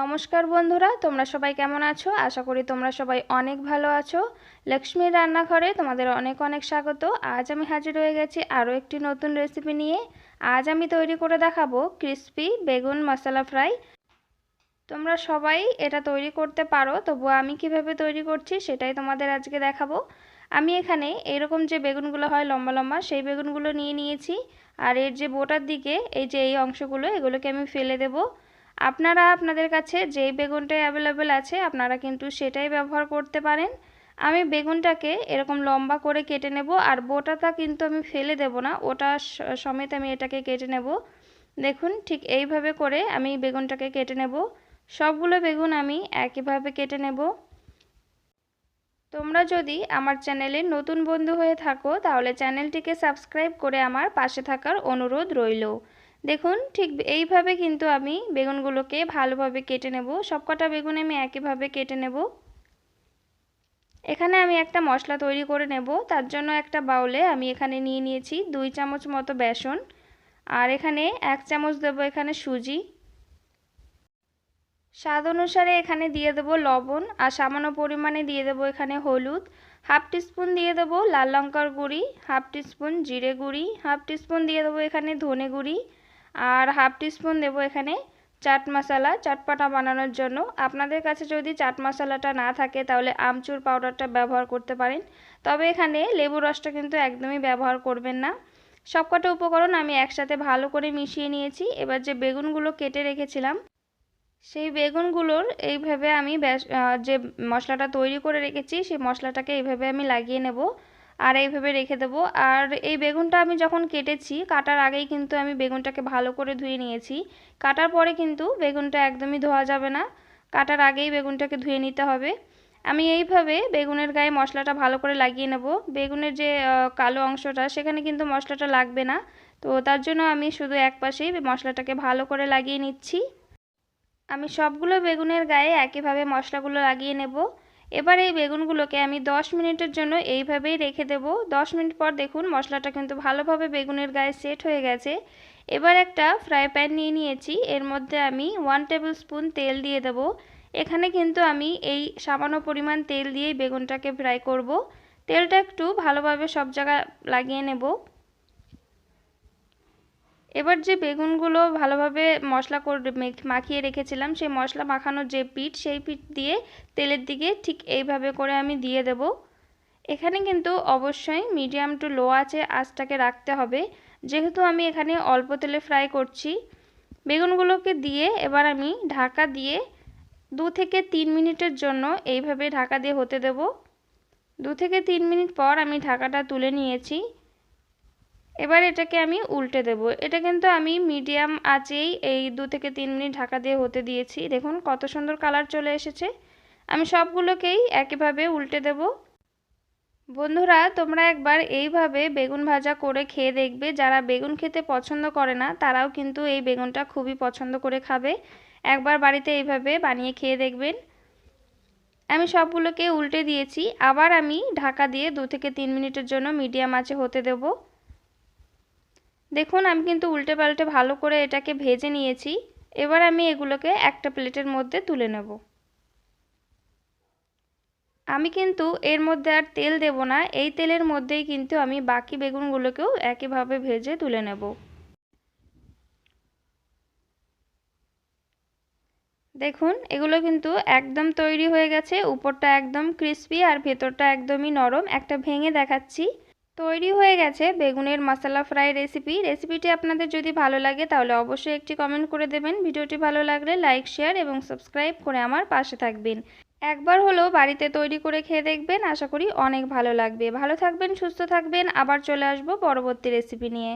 নমস্কার বন্ধুরা, তোমরা সবাই কেমন আছো? আশা করি তোমরা সবাই অনেক ভালো আছো। লক্ষ্মীর রান্নাঘরে তোমাদের অনেক অনেক স্বাগত। আজ আমি হাজির হয়ে গেছি আরও একটি নতুন রেসিপি নিয়ে। আজ আমি তৈরি করে দেখাবো ক্রিস্পি বেগুন মশলা ফ্রাই তোমরা সবাই এটা তৈরি করতে পারো তবু আমি কীভাবে তৈরি করছি সেটাই তোমাদের আজকে দেখাবো। আমি এখানে এরকম যে বেগুনগুলো হয় লম্বা লম্বা, সেই বেগুনগুলো নিয়ে নিয়েছি। আর এর যে বোটার দিকে এই যে এই অংশগুলো, এগুলোকে আমি ফেলে দেবো। আপনারা আপনাদের কাছে যেই বেগুনটাই অ্যাভেলেবেল আছে, আপনারা কিন্তু সেটাই ব্যবহার করতে পারেন। আমি বেগুনটাকে এরকম লম্বা করে কেটে নেব, আর বোটাটা কিন্তু আমি ফেলে দেব না, ওটা সমেত আমি এটাকে কেটে নেব। দেখুন, ঠিক এইভাবে করে আমি বেগুনটাকে কেটে নেব। সবগুলো বেগুন আমি একইভাবে কেটে নেব। তোমরা যদি আমার চ্যানেলে নতুন বন্ধু হয়ে থাকো, তাহলে চ্যানেলটিকে সাবস্ক্রাইব করে আমার পাশে থাকার অনুরোধ রইল। দেখুন, ঠিক এইভাবে কিন্তু আমি বেগুনগুলোকে ভালোভাবে কেটে নেব। সবকটা বেগুন আমি একইভাবে কেটে নেব। এখানে আমি একটা মশলা তৈরি করে নেব। তার জন্য একটা বাউলে আমি এখানে নিয়ে নিয়েছি দুই চামচ মতো বেসন। আর এখানে এক চামচ দেবো এখানে সুজি। স্বাদ অনুসারে এখানে দিয়ে দেবো লবণ আর সামান্য পরিমাণে দিয়ে দেবো এখানে হলুদ। হাফ টিস্পুন দিয়ে দেবো লাল লঙ্কার গুঁড়ি, হাফ টিস্পুন জিরে গুঁড়ি, হাফ টিস্পুন দিয়ে দেবো এখানে ধনে গুঁড়ি। আর হাফ টিস্পুন দেবো এখানে চাট মশলা চাটপাটা বানানোর জন্য। আপনাদের কাছে যদি চাট মশলাটা না থাকে, তাহলে আমচুর পাউডারটা ব্যবহার করতে পারেন। তবে এখানে লেবু রসটা কিন্তু একদমই ব্যবহার করবেন না। সবকটা উপকরণ আমি একসাথে ভালো করে মিশিয়ে নিয়েছি। এবার যে বেগুনগুলো কেটে রেখেছিলাম, সেই বেগুনগুলোর এইভাবে আমি যে মশলাটা তৈরি করে রেখেছি, সেই মশলাটাকে এইভাবে আমি লাগিয়ে নেব। আর এইভাবে রেখে দেবো। আর এই বেগুনটা আমি যখন কেটেছি, কাটার আগেই কিন্তু আমি বেগুনটাকে ভালো করে ধুয়ে নিয়েছি। কাটার পরে কিন্তু বেগুনটা একদমই ধোয়া যাবে না। কাটার আগেই বেগুনটাকে ধুয়ে নিতে হবে। আমি এইভাবে বেগুনের গায়ে মশলাটা ভালো করে লাগিয়ে নেব। বেগুনের যে কালো অংশটা, সেখানে কিন্তু মশলাটা লাগবে না। তো তার জন্য আমি শুধু এক পাশেই মশলাটাকে ভালো করে লাগিয়ে নিচ্ছি। আমি সবগুলো বেগুনের গায়ে একইভাবে মশলাগুলো লাগিয়ে নেব। এবার এই বেগুনগুলোকে আমি 10 মিনিটের জন্য এইভাবেই রেখে দেব। 10 মিনিট পর দেখুন মশলাটা কিন্তু ভালোভাবে বেগুনের গায়ে সেট হয়ে গেছে। এবার একটা ফ্রাই প্যান নিয়ে নিয়েছি। এর মধ্যে আমি ওয়ান টেবিল স্পুন তেল দিয়ে দেব। এখানে কিন্তু আমি এই সামান্য পরিমাণ তেল দিয়েই বেগুনটাকে ফ্রাই করব। তেলটা একটু ভালোভাবে সব জায়গা লাগিয়ে নেব। এবার যে বেগুনগুলো ভালোভাবে মশলা করে মাখিয়ে রেখেছিলাম, সেই মশলা মাখানোর যে পিঠ, সেই পিঠ দিয়ে তেলের দিকে ঠিক এইভাবে করে আমি দিয়ে দেব। এখানে কিন্তু অবশ্যই মিডিয়াম টু লো আছে আঁচটাকে রাখতে হবে। যেহেতু আমি এখানে অল্প তেলে ফ্রাই করছি, বেগুনগুলোকে দিয়ে এবার আমি ঢাকা দিয়ে দু থেকে তিন মিনিটের জন্য এইভাবে ঢাকা দিয়ে হতে দেব। দু থেকে তিন মিনিট পর আমি ঢাকাটা তুলে নিয়েছি। এবার এটাকে আমি উল্টে দেব। এটা কিন্তু আমি মিডিয়াম আঁচেই এই দু থেকে তিন মিনিট ঢাকা দিয়ে হতে দিয়েছি। দেখুন কত সুন্দর কালার চলে এসেছে। আমি সবগুলোকেই একইভাবে উল্টে দেব। বন্ধুরা, তোমরা একবার এইভাবে বেগুন ভাজা করে খেয়ে দেখবে। যারা বেগুন খেতে পছন্দ করে না, তারাও কিন্তু এই বেগুনটা খুবই পছন্দ করে খাবে। একবার বাড়িতে এইভাবে বানিয়ে খেয়ে দেখবেন। আমি সবগুলোকে উল্টে দিয়েছি। আবার আমি ঢাকা দিয়ে দু থেকে তিন মিনিটের জন্য মিডিয়াম আঁচে হতে দেবো। দেখুন, আমি কিন্তু উল্টে পাল্টে ভালো করে এটাকে ভেজে নিয়েছি। এবার আমি এগুলোকে একটা প্লেটের মধ্যে তুলে নেব। আমি কিন্তু এর মধ্যে আর তেল দেব না, এই তেলের মধ্যেই কিন্তু আমি বাকি বেগুনগুলোকেও একইভাবে ভেজে তুলে নেব। দেখুন, এগুলো কিন্তু একদম তৈরি হয়ে গেছে, উপরটা একদম ক্রিস্পি আর ভেতরটা একদমই নরম। একটা ভেঙে দেখাচ্ছি। তৈরি হয়ে গেছে বেগুনের মশলা ফ্রাই রেসিপি। রেসিপিটি আপনাদের যদি ভালো লাগে তাহলে অবশ্যই একটি কমেন্ট করে দেবেন। ভিডিওটি ভালো লাগলে লাইক, শেয়ার এবং সাবস্ক্রাইব করে আমার পাশে থাকবেন। একবার হলো বাড়িতে তৈরি করে খেয়ে দেখবেন। আশা করি অনেক ভালো লাগবে। ভালো থাকবেন, সুস্থ থাকবেন। আবার চলে আসব পরবর্তী রেসিপি নিয়ে।